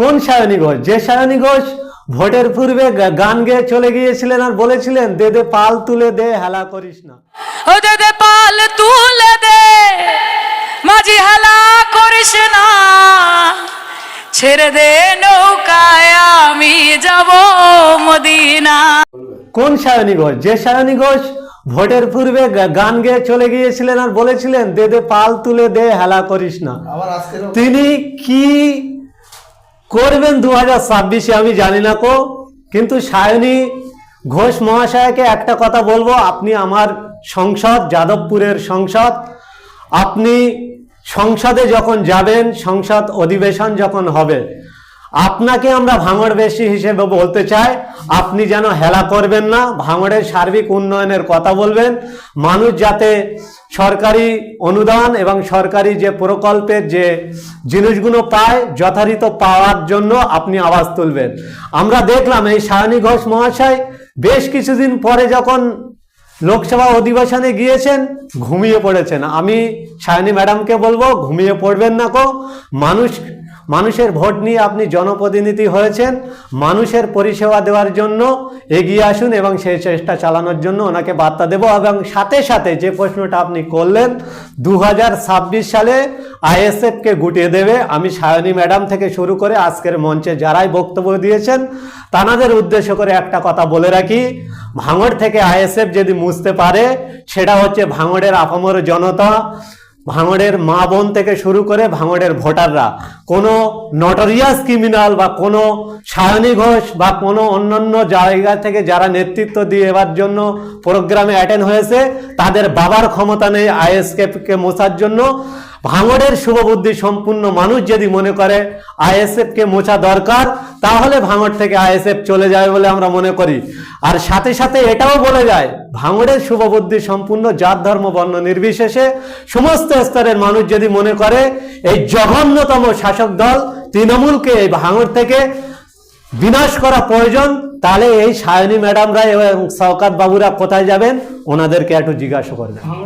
কোন সায়নী ঘোষ? যে সায়নী ঘোষ ভোটের পূর্বে গান গেয়ে চলে গিয়েছিলেন আর বলেছিলেন দে দে পাল তুলে দে হেলা করিস না। ও দে দে পাল তুলে দে মাঝি হেলা করিস না। ছেড়ে দে নৌকায় আমি যাব মদিনা। কোন সায়নী ঘোষ? যে সায়নী ঘোষ ভোটের পূর্বে গান গেয়ে চলে গিয়েছিলেন আর বলেছিলেন দে দে পাল তুলে দে হেলা করিস না। তিনি কি করবেন দু হাজার ছাব্বিশে, আমি জানি না কো কিন্তু সায়নী ঘোষ মহাশয়কে একটা কথা বলব, আপনি আমার সংসদ, যাদবপুরের সংসদ, আপনি সংসদে যখন যাবেন, সংসদ অধিবেশন যখন হবে, আপনাকে আমরা ভাঙড় বেশি হিসেবে বলতে চাই, আপনি যেন হেলা করবেন না, ভাঙড়ের সার্বিক উন্নয়নের কথা বলবেন, মানুষ যাতে সরকারি অনুদান এবং সরকারি যে প্রকল্পের যে জিনিসগুলো পায় যথারীত পাওয়ার জন্য আপনি আওয়াজ তুলবেন। আমরা দেখলাম এই সায়নী ঘোষ মহাশয় বেশ কিছুদিন পরে যখন লোকসভা অধিবেশনে গিয়েছেন, ঘুমিয়ে পড়েছেন। আমি সায়নী ম্যাডামকে বলব, ঘুমিয়ে পড়বেন না কো। মানুষ মানুষের ভোট নিয়ে আপনি জনপ্রতিনিধি হয়েছেন, মানুষের পরিষেবা দেওয়ার জন্য এগিয়ে আসুন এবং সেই চেষ্টা চালানোর জন্য ওনাকে বার্তা দেব। এবং সাথে সাথে যে প্রশ্নটা আপনি করলেন দু হাজার ছাব্বিশ সালে আইএসএফকে গুটিয়ে দেবে। আমি সায়নী ম্যাডাম থেকে শুরু করে আজকের মঞ্চে যারাই বক্তব্য দিয়েছেন, তানাদের উদ্দেশ্য করে একটা কথা বলে রাখি। ভাঙড় থেকে আইএসএফ যদি মুছতে পারে, সেটা হচ্ছে ভাঙড়ের আপামর জনতা। ভাঙড়ের মা বোন থেকে শুরু করে ভাঙড়ের ভোটাররা, কোনো নটরিয়াস ক্রিমিনাল বা কোনো সায়নী ঘোষ বা কোনো অন্যান্য জায়গা থেকে যারা নেতৃত্ব দিয়ে এবার জন্য প্রোগ্রামে অ্যাটেন্ড হয়েছে, তাদের বাবার ক্ষমতা নেই আইএসকে মোছার জন্য। ভাঙড়ের শুভবুদ্ধি সম্পূর্ণ মানুষ যদি মনে করে আইএসএফকে মোছা দরকার, তাহলে ভাঙড় থেকে আইএসএফ চলে যাবে বলে আমরা মনে করি। আর সাথে সাথে এটাও বলে যায়, ভাঙড়ের শুভবুদ্ধি সম্পূর্ণ জাত, ধর্ম, বর্ণ নির্বিশেষে সমস্ত স্তরের মানুষ যদি মনে করে, এই জঘন্যতম শাসক দল তৃণমূলকে এই ভাঙড় থেকে বিনাশ করা প্রয়োজন, তাহলে এই সায়নী ম্যাডামরা এবং শওকাত বাবুরা কোথায় যাবেন? ওনাদেরকে একটু জিজ্ঞাসা করবেন।